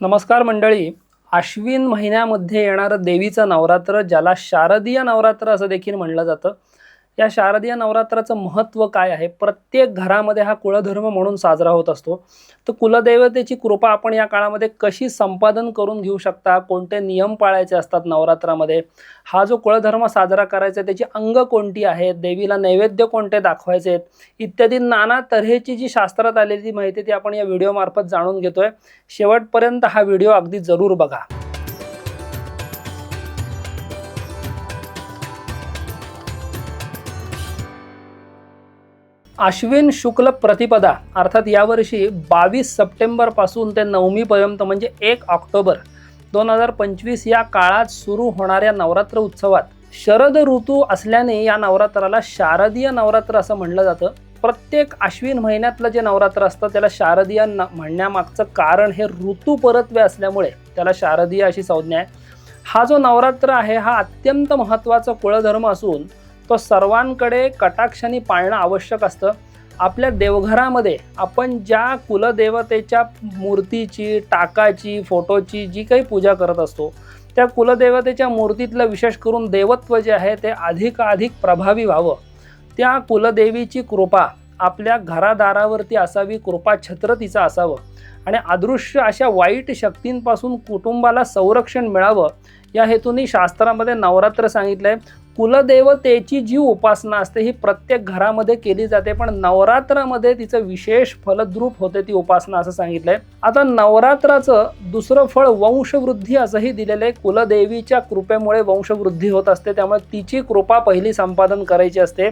नमस्कार मंडळी. आश्विन महिन्यामध्ये येणारं देवीचं नवरात्र ज्याला शारदीय नवरात्र असं देखील म्हणलं जातं. या शारदीय नवरात्राचं महत्त्व काय आहे? प्रत्येक घरामध्ये हा कुलधर्म म्हणून साजरा होत असतो. तर कुलदेवतेची कृपा आपण या काळामध्ये कशी संपादन करून घेऊ शकता? कोणते नियम पाळायचे असतात नवरात्रामध्ये? हा जो कुळधर्म साजरा करायचा त्याची अंग कोणती आहेत? देवीला नैवेद्य कोणते दाखवायचे आहेत? इत्यादी नाना तऱ्हेची जी शास्त्रात आलेली माहिती ती आपण या व्हिडिओमार्फत जाणून घेतोय. शेवटपर्यंत हा व्हिडिओ अगदी जरूर बघा. आश्विन शुक्ल प्रतिपदा अर्थात यावर्षी बावीस सप्टेंबरपासून ते नवमीपर्यंत म्हणजे एक ऑक्टोबर दोन हजार पंचवीस या काळात सुरू होणाऱ्या नवरात्र उत्सवात शरद ऋतू असल्याने या नवरात्राला शारदीय नवरात्र असं म्हणलं जातं. प्रत्येक आश्विन महिन्यातलं जे नवरात्र असतं त्याला शारदीय न म्हणण्यामागचं कारण हे ऋतू परत्वे असल्यामुळे त्याला शारदीय अशी संज्ञा आहे. हा जो नवरात्र आहे हा अत्यंत महत्त्वाचा कुळधर्म असून तो सर्वांकडे कटाक्षाने पाळणं आवश्यक असतं. आपल्या देवघरामध्ये आपण ज्या कुलदेवतेच्या मूर्तीची टाकाची फोटोची जी काही पूजा करत असतो त्या कुलदेवतेच्या मूर्तीतलं विशेष करून देवत्व जे आहे ते अधिकाधिक प्रभावी व्हावं. त्या कुलदेवीची कृपा आपल्या घरादारावरती असावी कृपा छत्र तिचं असावं. आणि अदृश्य अशा वाईट शक्तींपासून कुटुंबाला संरक्षण मिळावं या हेतूने शास्त्रामध्ये नवरात्र सांगितलं आहे कुलदेवतेची जी उपासना असते ही प्रत्येक घरामध्ये केली जाते. पण नवरात्रामध्ये तिचं विशेष फलद्रूप होते ती उपासना असं सांगितलंय. आता नवरात्राचं दुसरं फळ वंशवृद्धी असंही दिलेलं आहे. कुलदेवीच्या कृपेमुळे वंशवृद्धी होत असते. त्यामुळे तिची कृपा पहिली संपादन करायची असते.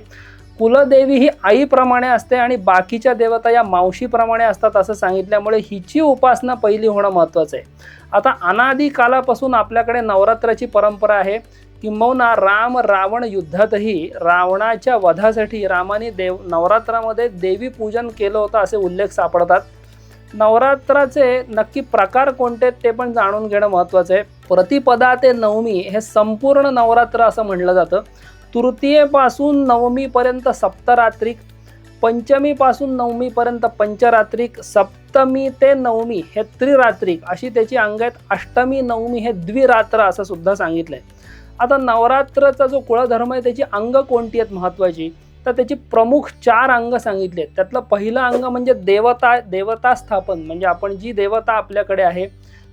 कुलदेवी ही आईप्रमाणे असते आणि बाकीच्या देवता या मावशीप्रमाणे असतात असं सांगितल्यामुळे हिची उपासना पहिली होणं महत्त्वाचं आहे. आता अनादी कालापासून आपल्याकडे नवरात्राची परंपरा आहे किंबहुना राम रावण युद्धातही रावणाच्या वधासाठी रामाने देव नवरात्रामध्ये देवी पूजन केलं होतं असे उल्लेख सापडतात. नवरात्राचे नक्की प्रकार कोणते ते पण जाणून घेणं महत्त्वाचं आहे. प्रतिपदा ते नवमी हे संपूर्ण नवरात्र असं म्हणलं जातं. तृतीयेपासून नवमीपर्यंत सप्तरात्रिक पंचमीपासून नवमीपर्यंत पंचरात्रिक सप्तमी ते नवमी हे त्रिरात्रिक अशी त्याची अंग आहेत. अष्टमी नवमी हे द्विरात्र असं सुद्धा सांगितलंय. आता नवरात्रचा जो कुळधर्म आहे त्याची अंग कोणती आहेत महत्त्वाची तर त्याची प्रमुख चार अंग सांगितले आहेत. त्यातलं पहिलं अंग म्हणजे देवता देवता स्थापन. म्हणजे आपण जी देवता आपल्याकडे आहे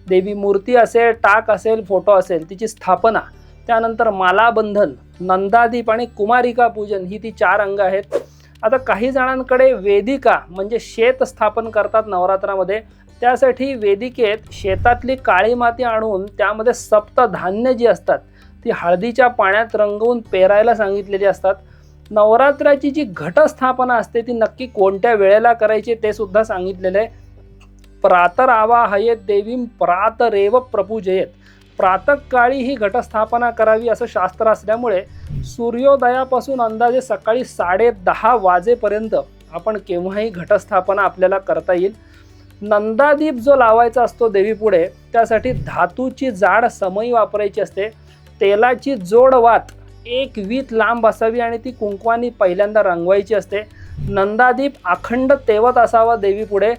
देवी मूर्ती असेल टाक असेल फोटो असेल तिची स्थापना. त्यानंतर मालाबंधन नंदादीप आणि कुमारिका पूजन ही ती चार अंग आहेत. आता काही जणांकडे वेदिका म्हणजे शेत स्थापन करतात नवरात्रामध्ये. त्यासाठी वेदिकेत शेतातली काळी माती आणून त्यामध्ये सप्तधान्य जी असतात ती हळदीच्या पाण्यात रंगवून पेरायला सांगितलेली असतात. नवरात्राची जी घटस्थापना असते ती नक्की कोणत्या वेळेला करायची ते सुद्धा सांगितलेलं आहे. प्रातर आवाहयेत देवीम प्रातरेव प्रपूजयेत. प्रातकाळी ही घटस्थापना करावी असं शास्त्र असल्यामुळे सूर्योदयापासून अंदाजे सकाळी साडे दहा वाजेपर्यंत आपण केव्हाही घटस्थापना आपल्याला करता येईल. नंदादीप जो लावायचा असतो देवीपुढे त्यासाठी धातूची जाड समई वापरायची असते. तेलाची जोड वात एक वीत लांब असावी आणि ती कुंकवानी पहिल्यांदा रंगवायची असते. नंदादीप अखंड तेवत असावा देवीपुढे.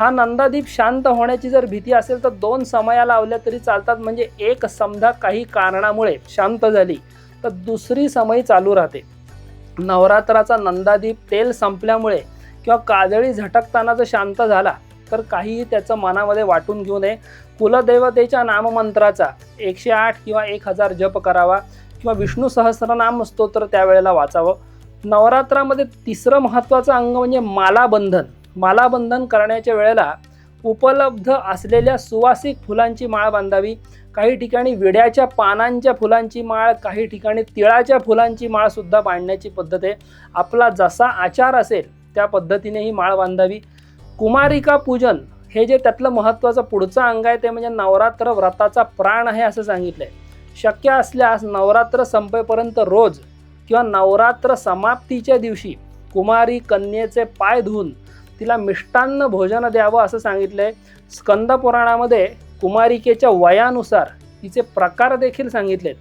हा नंदादीप शांत होण्याची जर भीती असेल तर दोन समया लावल्या तरी चालतात. म्हणजे एक समजा काही कारणामुळे शांत झाली तर दुसरी समयी चालू राहते. नवरात्राचा नंदादीप तेल संपल्यामुळे किंवा काजळी झटकताना जर शांत झाला तर काहीही त्याचं मनामध्ये वाटून घेऊ नये. कुलदेवतेच्या नाममंत्राचा एकशे आठ किंवा एक हजार जप करावा किंवा विष्णू सहस्रनाम स्तोत्र त्यावेळेला वाचावं. नवरात्रामध्ये तिसरं महत्त्वाचं अंग म्हणजे मालाबंधन मालाबंधन करण्याच्या वेळेला उपलब्ध असलेल्या सुवासिक फुलांची माळ बांधावी. काही ठिकाणी विड्याच्या पानांच्या फुलांची माळ काही ठिकाणी तिळाच्या फुलांची माळसुद्धा बांधण्याची पद्धत आहे. आपला जसा आचार असेल त्या पद्धतीने ही माळ बांधावी. कुमारिका पूजन हे जे त्यातलं महत्त्वाचं पुढचं अंग आहे ते म्हणजे नवरात्र व्रताचा प्राण आहे असं सांगितलं आहे शक्य असल्यास नवरात्र संपेपर्यंत रोज किंवा नवरात्र समाप्तीच्या दिवशी कुमारी कन्येचे पाय धुवून तिला मिष्टान्न भोजन द्यावं असं सांगितलं आहे स्कंद पुराणामध्ये कुमारिकेच्या वयानुसार तिचे प्रकार देखील सांगितलेत.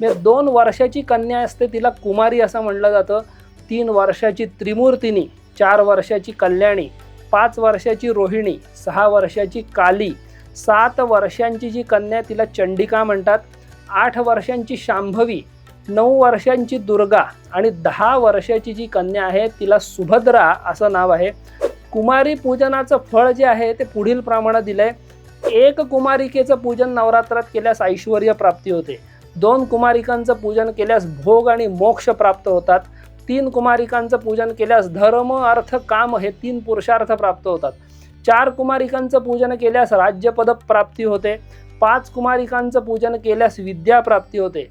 म्हणजे दोन वर्षाची कन्या असते तिला कुमारी असं म्हणलं जातं. तीन वर्षाची त्रिमूर्तिनी चार वर्षाची कल्याणी पाच वर्षाची रोहिणी सहा वर्षाची काली सात वर्षांची जी कन्या तिला चंडिका म्हणतात आठ वर्षांची शांभवी नऊ वर्षांची दुर्गा आणि दहा वर्षाची जी कन्या आहे तिला सुभद्रा असं नाव आहे. कुमारी पूजनाचं फळ जे आहे ते पुढील प्रमाणे दिलंय. एक कुमारिकेचं पूजन नवरात्रात केल्यास ऐश्वर प्राप्ती होते. दोन कुमारिकांचं पूजन केल्यास भोग आणि मोक्ष प्राप्त होतात. तीन कुमारिकांचं पूजन केल्यास धर्म अर्थ काम हे तीन पुरुषार्थ प्राप्त होतात. चार कुमारिकांचं पूजन केल्यास राज्यपद प्राप्ती होते. पाच कुमारिकांचं पूजन केल्यास विद्या प्राप्ती होते.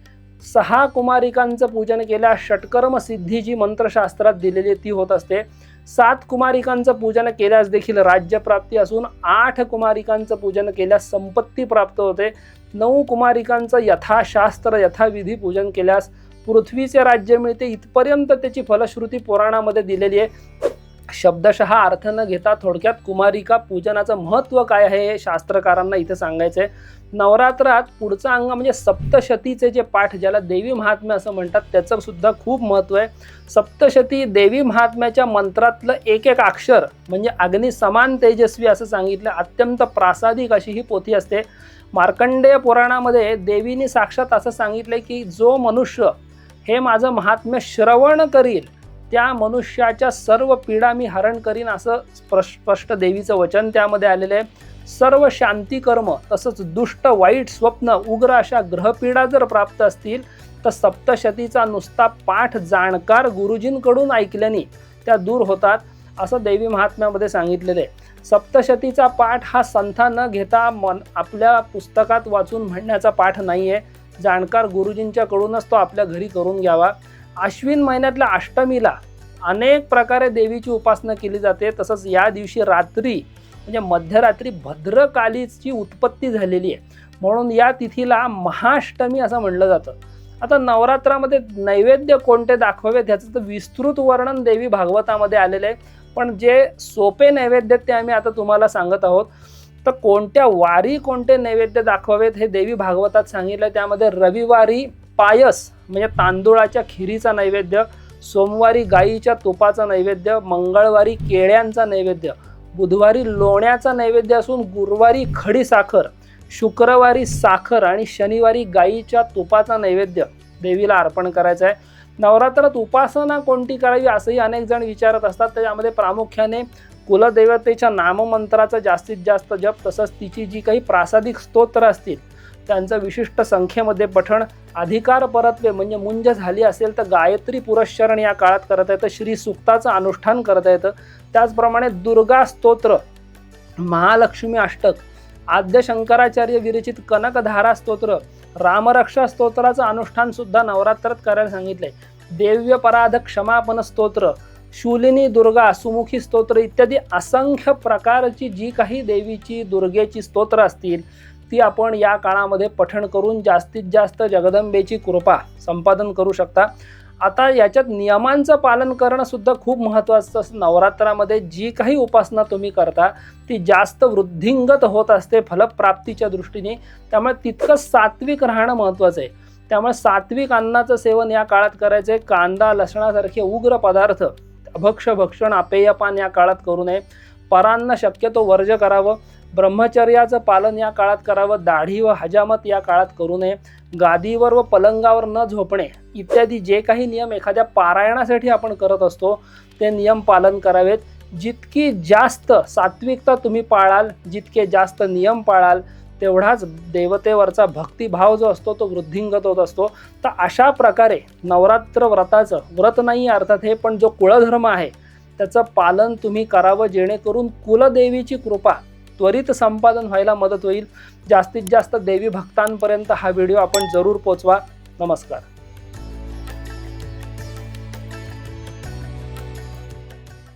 सहा कुमारिकांचं पूजन केल्यास षटकर्म सिद्धी जी मंत्रशास्त्रात दिलेली ती होत असते. सात कुमारिकांचं पूजन केल्यास देखील राज्यप्राप्ती असून आठ कुमारिकांचं पूजन केल्यास संपत्ती प्राप्त होते. नऊ कुमारिकांचं यथाशास्त्र यथाविधी पूजन केल्यास पृथ्वीचे राज्य मिळते. इथपर्यंत त्याची फलश्रुती पुराणामध्ये दिलेली आहे. शब्दशः अर्थ न घेता थोडक्यात कुमारिका पूजनाचं महत्त्व काय आहे हे शास्त्रकारांना इथे सांगायचं आहे नवरात्रात पुढचा अंग म्हणजे सप्तशतीचे जे पाठ ज्याला देवी महात्म्य असं म्हणतात त्याचं सुद्धा खूप महत्त्व आहे. सप्तशती देवी महात्म्याच्या मंत्रातलं एक एक अक्षर म्हणजे अग्नी समान तेजस्वी असं सांगितलं अत्यंत प्रासादिक अशी ही पोथी असते. मार्कंडेय पुराणामध्ये देवीने साक्षात असं सांगितलं की जो मनुष्य हे माझं महात्म्य श्रवण करील त्या मनुष्याच्या सर्व पीडा मी हरण करीन असं स्पष्ट स्पष्ट देवीचं वचन त्यामध्ये आलेलं आहे. सर्व शांती कर्म तसंच दुष्ट वाईट स्वप्न उग्र अशा ग्रहपीडा जर प्राप्त असतील तर सप्तशतीचा नुसता पाठ जाणकार गुरुजींकडून ऐकल्याने त्या दूर होतात असं देवी महात्म्यामध्ये सांगितलेलं आहे. सप्तशतीचा पाठ हा संथा न घेता मन आपल्या पुस्तकात वाचून म्हणण्याचा पाठ नाही आहे जाणकार गुरुजींच्याकडूनच तो आपल्या घरी करून घ्यावा. आश्विन महिन्यातल्या अष्टमीला अनेक प्रकारे देवीची उपासना केली जाते. तसंच या दिवशी रात्री म्हणजे मध्यरात्री भद्रकालीची उत्पत्ती झालेली आहे. म्हणून या तिथीला महाअष्टमी असं म्हणलं जातं. आता नवरात्रामध्ये नैवेद्य कोणते दाखवावेत ह्याचं तर विस्तृत वर्णन देवी भागवतामध्ये आलेलं आहे. पण जे सोपे नैवेद्य ते आम्ही आता तुम्हाला सांगत आहोत. तर कोणत्या वारी कोणते नैवेद्य दाखवावेत हे देवी भागवतात सांगितलं. त्यामध्ये रविवारी पायस म्हणजे तांदूळाच्या खिरीचा नैवेद्य सोमवारी गाईच्या तुपाचा नैवेद्य मंगळवारी केळ्यांचा नैवेद्य बुधवारी लोण्याचा नैवेद्य असून गुरुवारी खडी साखर शुक्रवारी साखर आणि शनिवारी गाईच्या तुपाचा नैवेद्य देवीला अर्पण करायचं आहे नवरात्रात उपासना कोणती करावी असंही अनेक जण विचारत असतात. त्याच्यामध्ये प्रामुख्याने कुलदेवतेच्या नाममंत्राचा जास्तीत जास्त जप तसंच तिची जी काही प्रासादिक स्तोत्र असतील त्यांचं विशिष्ट संख्येमध्ये पठण अधिकार परत्वे म्हणजे मुंज झाली असेल तर गायत्री पुरस्चरण या काळात करता येतं. श्री सुक्ताचं अनुष्ठान करता येतं. त्याचप्रमाणे दुर्गा स्तोत्र महालक्ष्मी अष्टक आद्य शंकराचार्य विरचित कनकधारा स्तोत्र रामरक्षा स्तोत्राचं अनुष्ठान सुद्धा नवरात्रात करायला सांगितलंय. देव्य पराध क्षमापन स्तोत्र शूलिनी दुर्गा सुमुखी स्तोत्र इत्यादी असंख्य प्रकारची जी काही देवीची दुर्गेची स्तोत्र असतील ती आपण या काळामध्ये पठण करून जास्तीत जास्त जगदंबेची कृपा संपादन करू शकता. आता याच्यात नियमांचं पालन करणं सुद्धा खूप महत्त्वाचं असतं. नवरात्रामध्ये जी काही उपासना तुम्ही करता ती जास्त वृद्धिंगत होत असते फलप्राप्तीच्या दृष्टीने. त्यामुळे तितकं सात्विक राहणं महत्त्वाचं आहे. त्यामुळे सात्विक अन्नाचं सेवन या काळात करायचं आहे. कांदा लसणासारखे उग्र पदार्थ अभक्ष भक्षण अपेयपान या काळात करू नये. परांना शक्यतो वर्ज करावं. ब्रह्मचर्याचं पालन या काळात करावं दाढी व हजामत या काळात करू नये गादीवर व पलंगावर न झोपणे इत्यादी जे काही नियम एखाद्या पारायणासाठी आपण करत असतो ते नियम पालन करावेत. जितकी जास्त सात्विकता तुम्ही पाळाल जितके जास्त नियम पाळाल तेवढाच देवतेवरचा भक्तिभाव जो असतो तो वृद्धिंगत होत असतो. तर अशा प्रकारे नवरात्र व्रताचं व्रत नाही अर्थात हे पण जो कुळधर्म आहे त्याचं पालन तुम्ही करावं जेणेकरून कुलदेवीची कृपा त्वरित संपादन व्हायला मदत होईल. जास्तीत जास्त देवी भक्तांपर्यंत हा व्हिडिओ आपण जरूर पोचवा. नमस्कार.